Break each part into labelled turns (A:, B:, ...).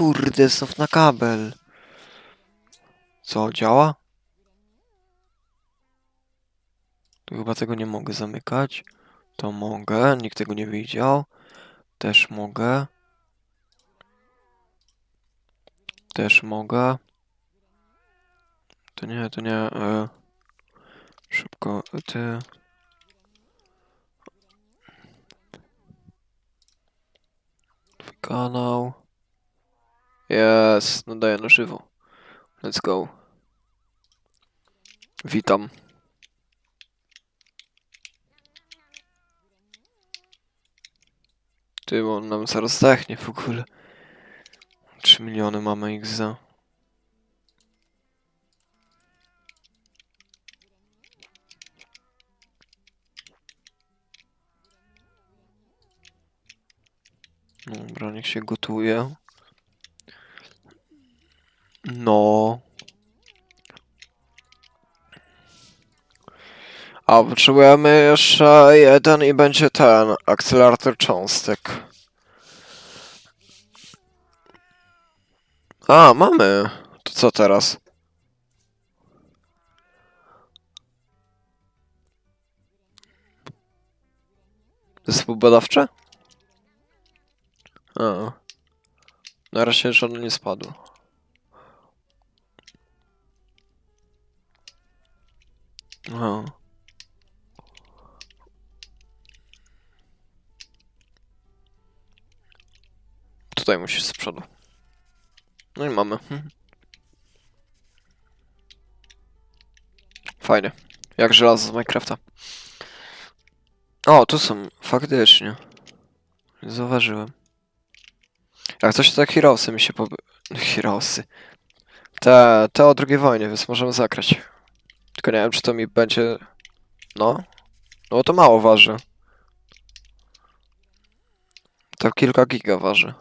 A: kurde, znów na kabel. Co, działa? To chyba tego nie mogę zamykać. To mogę, nikt tego nie widział. Też mogę. Też mogę. To nie, to nie. E, szybko, ty. Twój kanał. Jest, nadaję na żywo. Let's go. Witam. Ty, on nam zaraz zdechnie w ogóle. 3 miliony mamy XZ. Dobra, niech się gotuje. No. A potrzebujemy jeszcze jeden i będzie ten akcelerator cząstek. A, mamy. To co teraz? Zespół badawczy? A. Na razie żadne nie spadło. Aha. Tutaj musisz z przodu. No i mamy. Fajnie. Jak żelazo z Minecrafta. O, tu są. Faktycznie. Nie Zauważyłem. Jak coś to tak Heroesy mi się poby... Heroesy. Te, te o drugiej wojnie, więc możemy zakrać. Tylko nie wiem, czy to mi będzie... No. No to mało waży. To kilka giga waży. Nie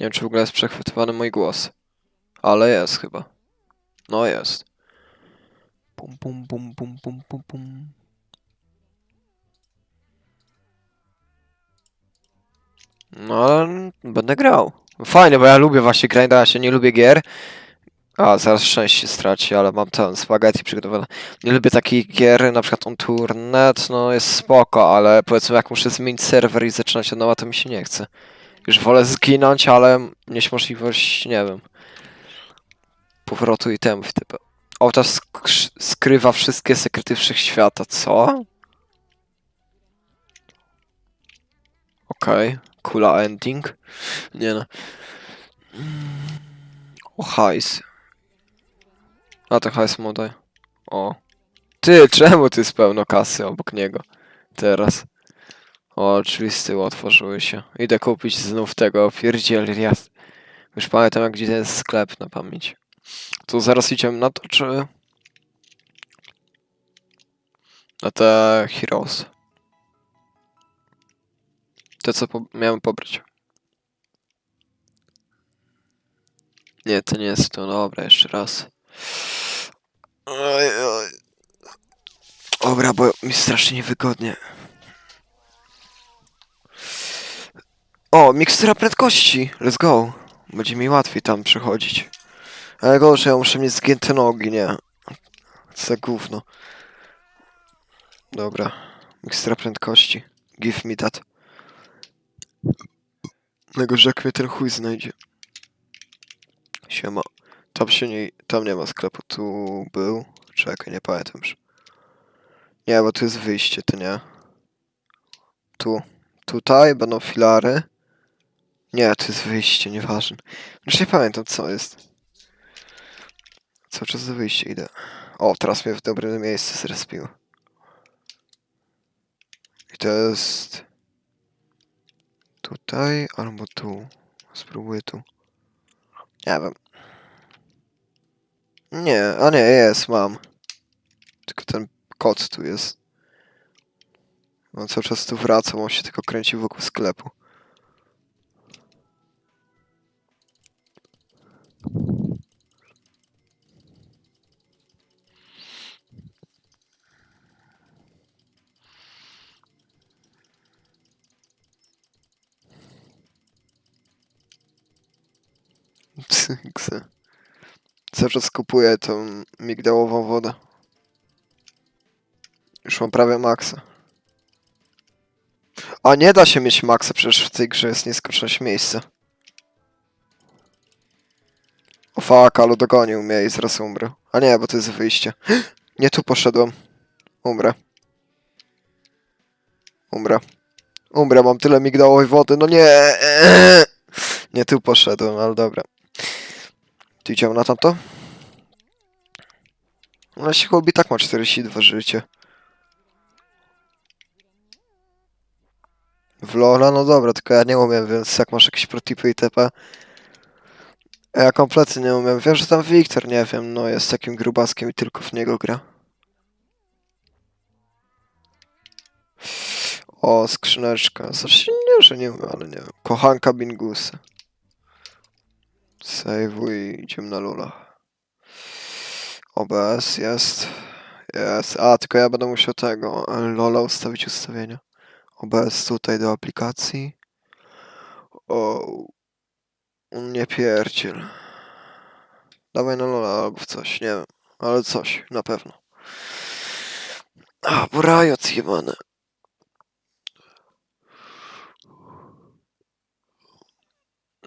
A: wiem, czy w ogóle jest przechwytywany mój głos. Ale jest chyba. No jest. Pum pum pum pum pum pum pum. No, ale będę grał. Fajnie, bo ja lubię właśnie grinda, ja się nie lubię gier. A, zaraz szczęście straci, ale mam ten spaghetti przygotowane. Nie lubię takich gier, na przykład on Tournet, no jest spoko, ale powiedzmy jak muszę zmienić serwer i zaczynać od nowa, to mi się nie chce. Już wolę zginąć, ale mieć możliwość, nie wiem, powrotu itemów typu. O, to sk- skrywa wszystkie sekrety wszechświata, co? Okej, kula ending. Nie no. O, hajs. A to hajs modaj. O. Ty, czemu ty jest pełno kasy obok niego? Teraz. O, drzwi z tyłu otworzyły się. Idę kupić znów tego pierdziel jas. Już pamiętam jak gdzie jest sklep na pamięć. Tu zaraz idziemy na to, czy... Na te Heroes. Te co po miałem pobrać. Nie, to nie jest to. Dobra, jeszcze raz. Oj, oj. Dobra, bo mi strasznie niewygodnie. O, mikstura prędkości. Let's go. Będzie mi łatwiej tam przechodzić. Ale gorzej, ja muszę mieć zgięte nogi, nie. Za gówno. Dobra. Mikstura prędkości. Give me that. Mnie ten chuj znajdzie. Siema. Tam się nie... Tam nie ma sklepu. Tu był. Czekaj, nie pamiętam już. Nie, bo tu jest wyjście, to nie. Tu. Tutaj będą filary. Nie, to jest wyjście, nieważne. Już nie pamiętam co jest. Cały czas do wyjścia idę. O, teraz mnie w dobre miejsce zrespiło. I to jest... Tutaj albo tu. Spróbuję tu. Nie wiem. Nie, a nie, jest, mam. Tylko ten kot tu jest. On cały czas tu wraca, on się tylko kręci wokół sklepu. Cały czas kupuję tą migdałową wodę. Już mam prawie maksa. A nie da się mieć maksa, przecież w tej grze jest nieskończoność miejsca. O fuck, ale dogonił mnie i zaraz umrę. A nie, bo to jest wyjście. Nie tu poszedłem. Umrę. Umrę. Umrę, mam tyle migdałowej wody, no nie! Nie tu poszedłem, ale dobra. Tu idziemy na tamto? No się i tak ma 42 życie. W Lola, no dobra, tylko ja nie umiem, więc jak masz jakieś protipy i. Ja kompletnie nie umiem. Wiem, że tam Wiktor, nie wiem, no jest takim grubaskiem i tylko w niego gra. O, skrzyneczka. Znaczy nie, że nie umiem, ale nie wiem. Kochanka Bingusy. Save i idziemy na Lula. OBS jest. Jest. A, tylko ja będę musiał tego e, Lola ustawić ustawienia. OBS tutaj do aplikacji. O. Nie pierdziel. Dawaj na Lola albo w coś, nie wiem. Ale coś, na pewno. A, bo Riot.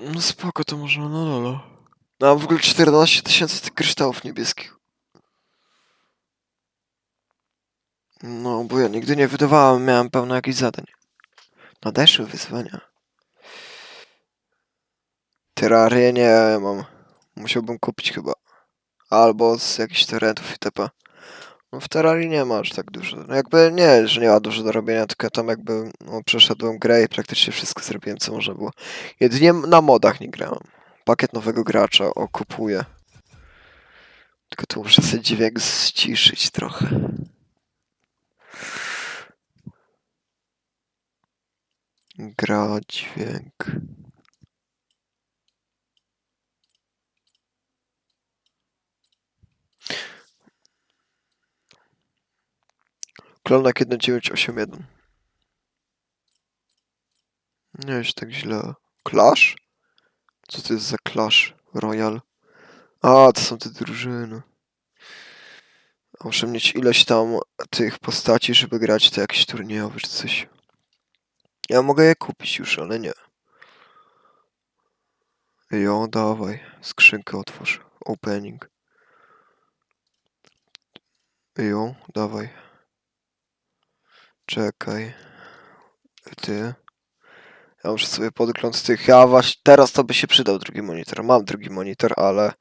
A: No spoko, to można na Lola. Mam w ogóle 14 tysięcy tych kryształów niebieskich. No, bo ja nigdy nie wydawałem, miałem pełno jakichś zadań. Nadeszły wyzwania. Terrarię nie mam. Musiałbym kupić chyba. Albo z jakichś torrentów itp. W Terrarii nie ma aż tak dużo. No jakby nie, że nie ma dużo do robienia, tylko tam jakby no, przeszedłem grę i praktycznie wszystko zrobiłem, co można było. Jedynie na modach nie grałem. Pakiet nowego gracza, o, kupuję. Tylko tu muszę sobie dźwięk ściszyć trochę. Gra, dźwięk. Klonek 1981. Nie jest tak źle. Clash? Co to jest za Clash Royal? A, to są te drużyny. Muszę mieć ileś tam tych postaci, żeby grać to jakiś turniejowy czy coś. Ja mogę je kupić już, ale nie. Jo, dawaj. Skrzynkę otwórz. Opening. Jo, dawaj. Czekaj. Ty. Ja muszę sobie podgląd tych. Ja właśnie teraz to by się przydał drugi monitor. Mam drugi monitor, ale.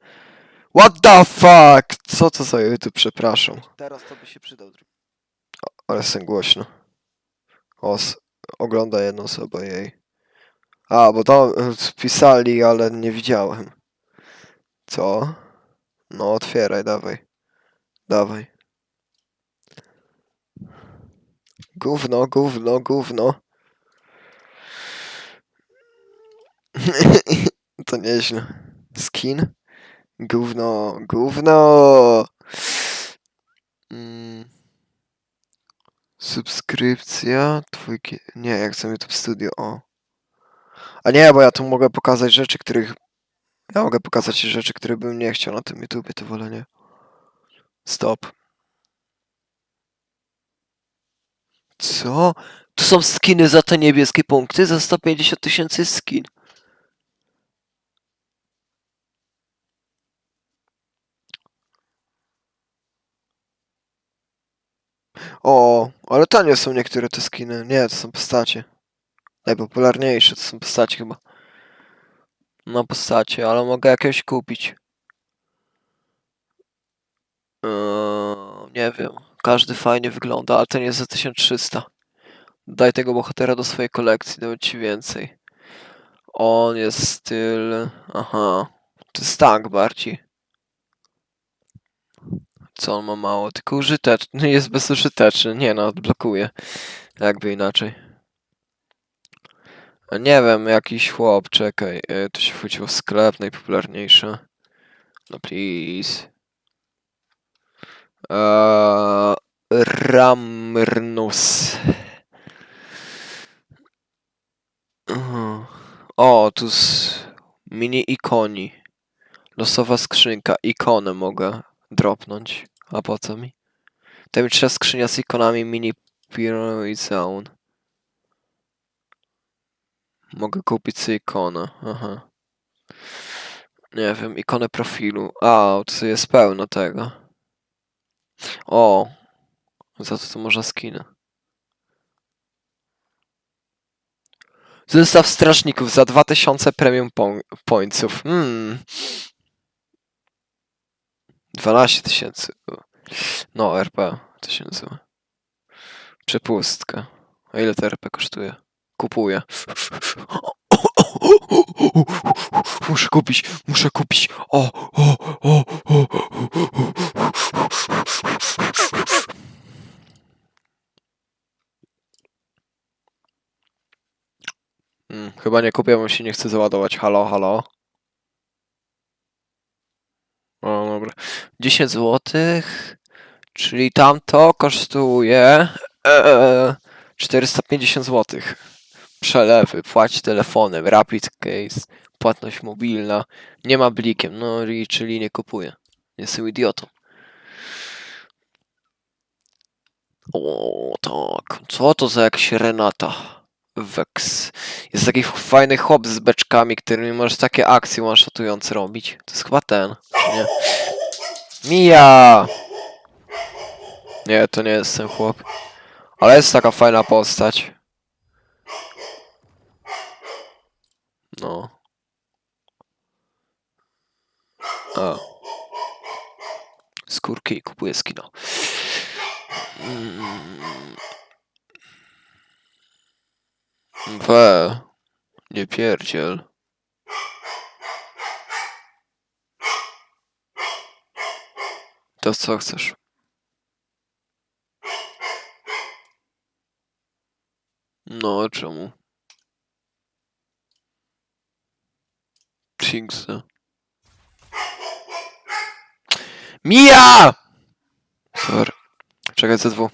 A: What the fuck? Co to za YouTube, przepraszam. Teraz to by się przydał drugi. Ale jestem głośno. Os ogląda jedna osoba jej. A, bo tam e, pisali, ale nie widziałem. Co? No, otwieraj, dawaj. Dawaj. Gówno, gówno, gówno. to nieźle. Skin? Gówno, gówno. Mm. Subskrypcja, twój... Nie, jak chcę YouTube Studio, o. A nie, bo ja tu mogę pokazać rzeczy, których... Ja mogę pokazać rzeczy, które bym nie chciał na tym YouTubie, to wolę nie. Stop. Co? Tu są skiny za te niebieskie punkty? Za 150 tysięcy skin. O, ale tanie są niektóre te skiny. Nie, to są postacie. Najpopularniejsze to są postacie chyba. No postacie, ale mogę jakieś kupić. Eee, nie wiem. Każdy fajnie wygląda, ale ten jest za 1300. Daj tego bohatera do swojej kolekcji, dam ci więcej. On jest styl... Aha. To jest tank bardziej. Co on ma mało? Tylko użyteczny. Jest bezużyteczny. Nie no, odblokuje. Jakby inaczej. A Nie wiem, jakiś chłop, czekaj. y, Tu się wchodziło sklep najpopularniejszy. No please. Eee, Ramrnus. O, tu z mini ikoni. Losowa skrzynka. Ikonę mogę dropnąć. A po co mi? Tajemnicza skrzynia z ikonami mini Pyramid Zone. Mogę kupić sobie ikonę. Aha. Nie wiem, ikonę profilu. A, to jest pełno tego. O! Za to to można skiny. Zestaw strażników za 2000 premium po pońców. Hmm. 12 tysięcy. No, RP to się. Przepustka. A ile to RP kosztuje? Kupuję. Muszę kupić, muszę kupić. O, o, o, o. Hmm, chyba nie kupię, bo się nie chce załadować. Halo, halo. O, dobra. 10 zł. Czyli tamto kosztuje e, 450 zł. Przelewy, płać telefonem, rapid case, płatność mobilna. Nie ma blikiem, no czyli nie kupuję. Jestem idiotą. O, tak. Co to za jakaś Renata? Vex. Jest taki fajny chłop z beczkami, którymi możesz takie akcje one-shotujące robić. To jest chyba ten, nie? Mija! Nie, to nie jest ten chłop. Ale jest taka fajna postać. No. A. Skórki kupuję skino. Mm. We. Nie pierdziel. To co chcesz? No, czemu? Jinxy. Mija! Sorry. Czekaj, C2.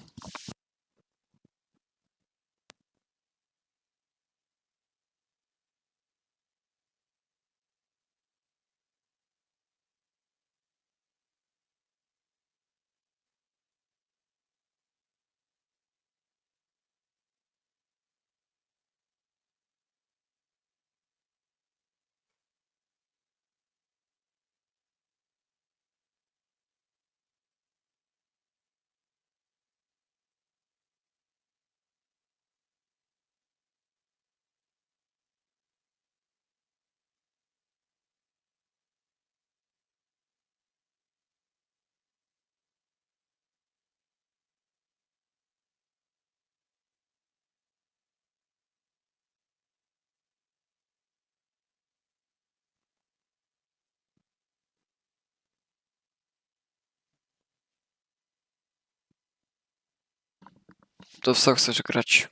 A: To w co chcesz grać?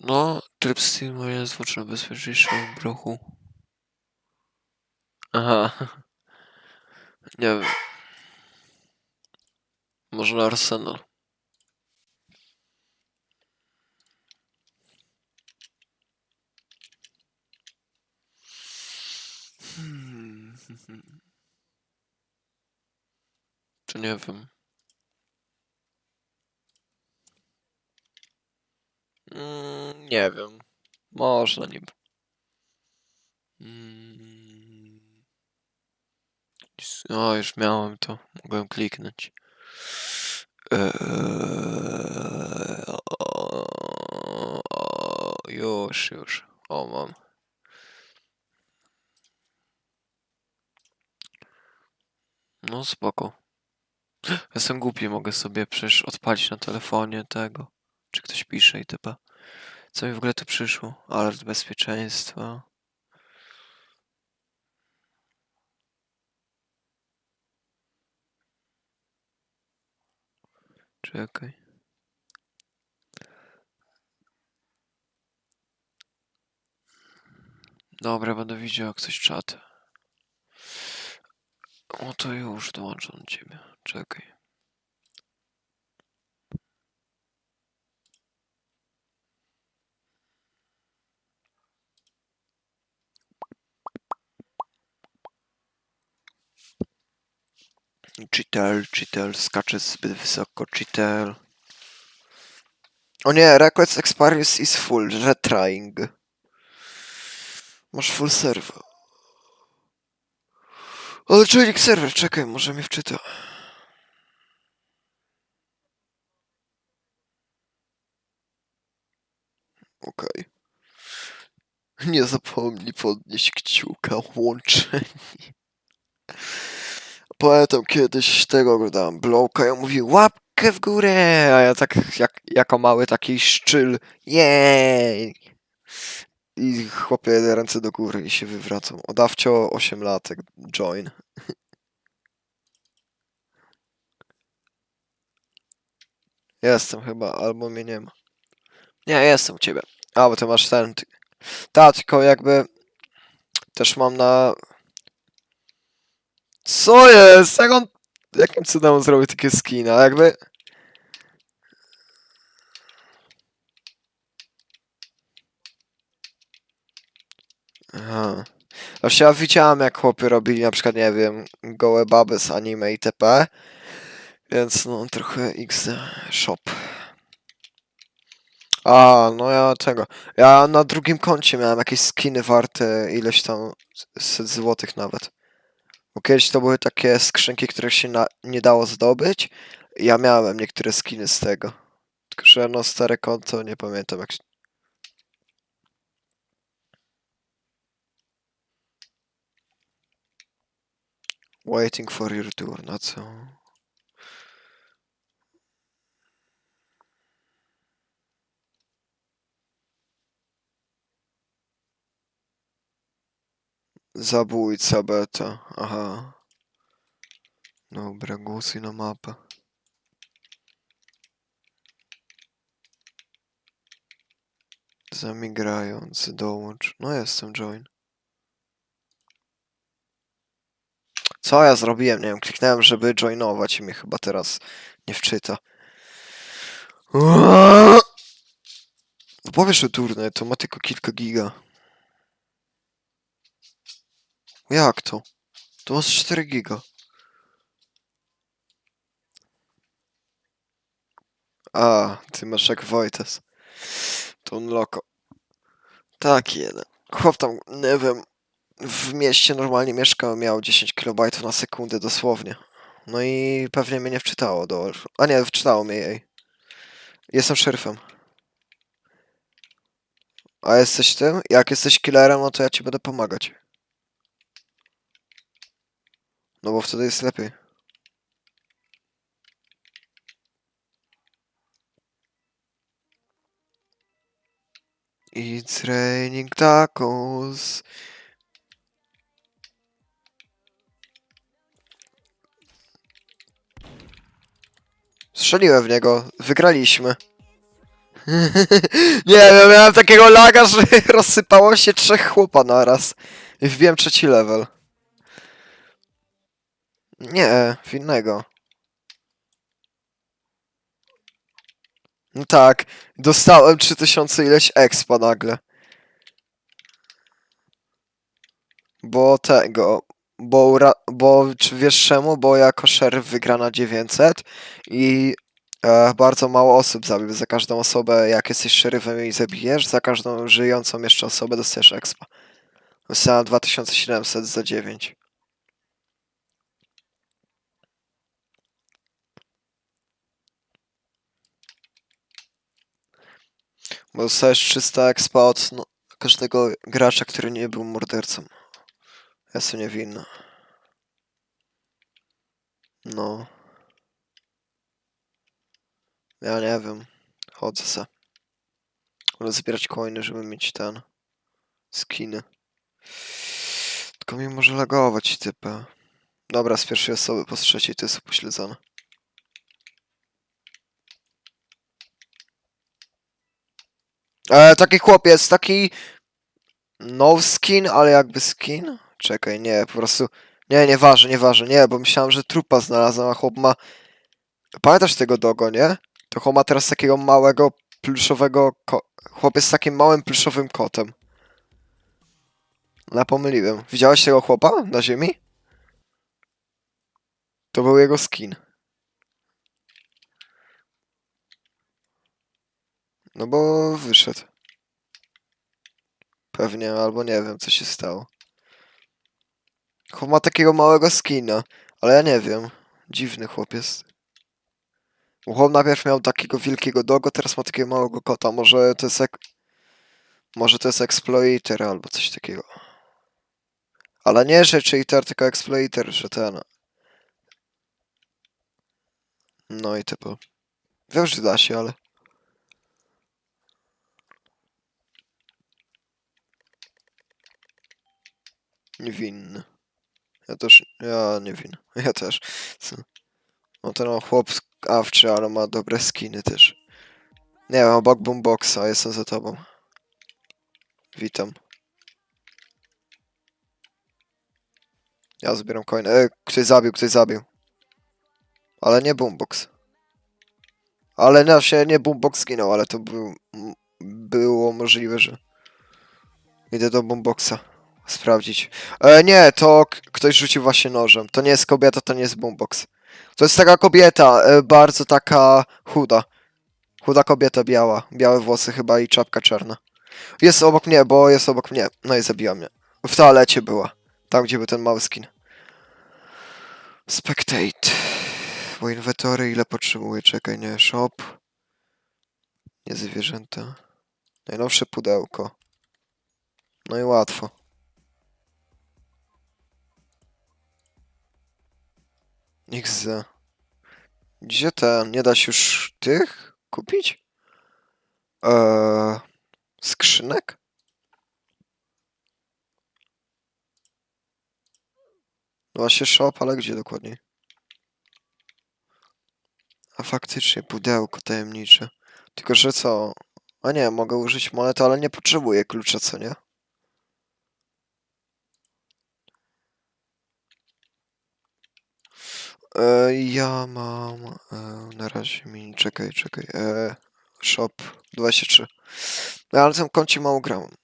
A: No, tryb Steam jest bezpieczniejszy w bruchu. Aha. Nie wiem. Może na Arsenal. Hmm. To nie wiem. Mm, nie wiem. Można niby. Mm. O, już miałem to. Mogłem kliknąć. Eee, o, o, już, już. O, mam. No spoko. Jestem głupi, mogę sobie przecież odpalić na telefonie tego. Czy ktoś pisze itp. Co mi w ogóle tu przyszło? Alert bezpieczeństwa. Czekaj. Dobra, będę widział jak coś czat. O to już dołączam do ciebie. Czekaj. Cheater, cheater, skacze zbyt wysoko, cheater. O nie, request expires is full, retrying. Masz full server. Ale czujnik serwer, czekaj, może mnie wczyta. Okej. Nie zapomnij podnieść kciuka łączenie. Pamiętam kiedyś tego oglądałem Blowka i on łapkę w górę, a ja tak jak, jako mały taki szczyl jej. I chłopie ręce do góry i się wywracam. Odawcio 8 latek, join. Jestem chyba, albo mnie nie ma. Nie, jestem u ciebie. A, bo ty masz ten... Ta, tylko jakby... Też mam na... Co jest? Jak on... Jakim cudem on zrobił takie skina? Jakby... Aha. Właśnie ja widziałem jak chłopy robili na przykład, nie wiem, gołe baby z anime itp. Więc no trochę XD shop. A, no ja tego. Ja na drugim koncie miałem jakieś skiny warte ileś tam set złotych nawet. Bo kiedyś to były takie skrzynki, których się na, nie dało zdobyć. Ja miałem niektóre skiny z tego. Tylko, że no stare konto nie pamiętam jak. Waiting for your tour, na co? Zabójca beta, aha. Dobra, głosuj na mapę. Zamigrający, dołącz. No jestem, join. Co ja zrobiłem? Nie wiem, kliknąłem, żeby joinować i mnie chyba teraz nie wczyta. No powiesz, że turniej to ma tylko kilka giga. Jak to? To masz 4 giga. A, ty masz jak Wojtes. To on loko. Tak, jeden. Chłop tam, nie wiem, w mieście normalnie mieszkał, miał 10 KB na sekundę dosłownie. No i pewnie mnie nie wczytało do... A nie, wczytało mnie jej. Jestem szeryfem. A jesteś tym? Jak jesteś killerem, no to ja ci będę pomagać. No bo wtedy jest lepiej. It's raining tacos. Strzeliłem w niego. Wygraliśmy. Nie wiem, miałem takiego laga, że rozsypało się trzech chłopa naraz. I wbiłem trzeci level. Nie, w innego. No tak, dostałem 3000 ileś expa nagle. Bo tego, bo, bo czy wiesz czemu? Bo jako szeryf wygra na 900 i e, bardzo mało osób zabił. Za każdą osobę, jak jesteś szeryfem i zabijesz, za każdą żyjącą jeszcze osobę dostajesz expa. Dostałem 2700 za 9. Bo dostajesz 300 expa od no, każdego gracza, który nie był mordercą. Jestem niewinny. No. Ja nie wiem. Chodzę se. Wolę zbierać coiny, żeby mieć ten... Skiny. Tylko mi może lagować typy. Dobra, z pierwszej osoby po trzeciej to jest upośledzone. E, taki chłopiec, taki... No skin, ale jakby skin? Czekaj, nie, po prostu... Nie, nieważne, nieważne, nie, bo myślałem, że trupa znalazłem, a chłop ma... Pamiętasz tego dogo, nie? To chłop ma teraz takiego małego, pluszowego... Ko... Chłopiec z takim małym, pluszowym kotem. No, pomyliłem. Widziałeś tego chłopa na ziemi? To był jego skin. No bo wyszedł. Pewnie, albo nie wiem, co się stało. Chłop ma takiego małego skina, ale ja nie wiem. Dziwny chłopiec. Bo Chłop najpierw miał takiego wielkiego dogo, teraz ma takiego małego kota. Może to jest ek... Może to jest exploiter albo coś takiego. Ale nie, że cheater, tylko exploiter, że ten. No i typu. Wiem, że da się, ale... Niewinny. Ja też... Ja niewinny. Ja też. No ten chłop awczy, ale ma dobre skiny też. Nie wiem, obok boomboxa, jestem za tobą. Witam. Ja zbieram coiny. E, ktoś zabił, ktoś zabił. Ale nie boombox. Ale na się nie boombox zginął, ale to był, było możliwe, że... Idę do boomboxa. Sprawdzić. E, nie, to ktoś rzucił właśnie nożem. To nie jest kobieta, to nie jest boombox. To jest taka kobieta, e, bardzo taka chuda. Chuda kobieta biała. Białe włosy chyba i czapka czarna. Jest obok mnie, bo jest obok mnie. No i zabiła mnie. W toalecie była. Tam, gdzie był ten mały skin. Spectate. Bo inwentory ile potrzebuję? Czekaj, nie. Shop. Nie zwierzęta. Najnowsze pudełko. No i łatwo. XZ. Gdzie ten? Nie da się już tych kupić? Eee, skrzynek? No właśnie shop, ale gdzie dokładniej? A faktycznie, pudełko tajemnicze. Tylko, że co? A nie, mogę użyć monety, ale nie potrzebuję klucza, co nie? E, ja mam... E, na razie mi... Czekaj, czekaj. E, shop 23. No, ale tym koncie mało grałem.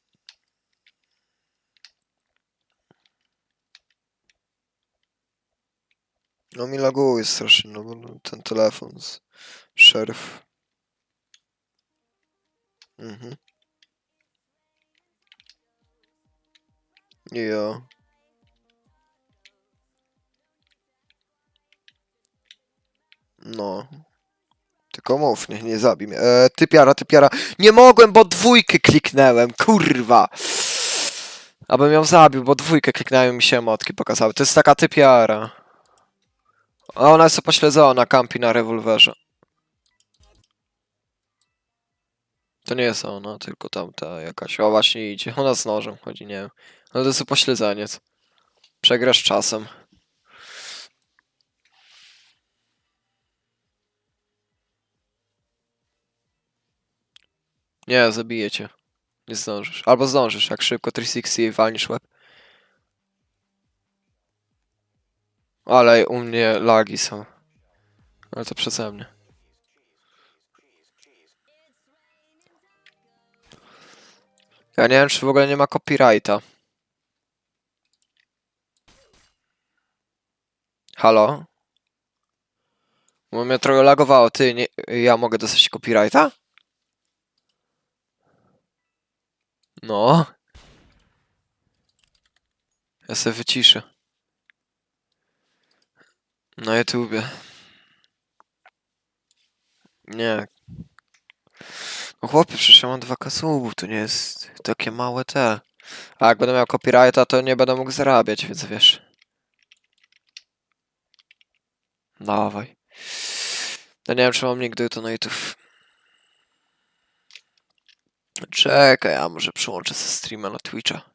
A: No mi laguje strasznie, no bo ten telefon z szeryf. Mhm. Ja. No. Tylko mów, nie, nie zabij mnie. E, typiara, typiara. Nie mogłem, bo dwójkę kliknęłem, kurwa. Abym ją zabił, bo dwójkę kliknąłem i mi się emotki pokazały. To jest taka typiara. A ona jest pośledzona, kampi na rewolwerze. To nie jest ona, tylko tamta jakaś. O, właśnie idzie. Ona z nożem chodzi, nie wiem. No to jest pośledzaniec. Przegrasz czasem. Nie, zabiję cię. Nie zdążysz. Albo zdążysz, jak szybko 360 i walnisz łeb. Ale u mnie lagi są. Ale to przeze mnie. Ja nie wiem, czy w ogóle nie ma copyrighta. Halo? Bo mnie trochę lagowało. Ty, nie, ja mogę dostać copyrighta? No. Ja sobie wyciszę. Na YouTubie. Nie. No chłopie, przecież ja mam dwa kasubów, to nie jest takie małe te. A jak będę miał copyrighta, to nie będę mógł zarabiać, więc wiesz. Dawaj. Ja nie wiem, czy mam nigdy to na YouTube. Czekaj, ja może przyłączę sobie streama na Twitcha.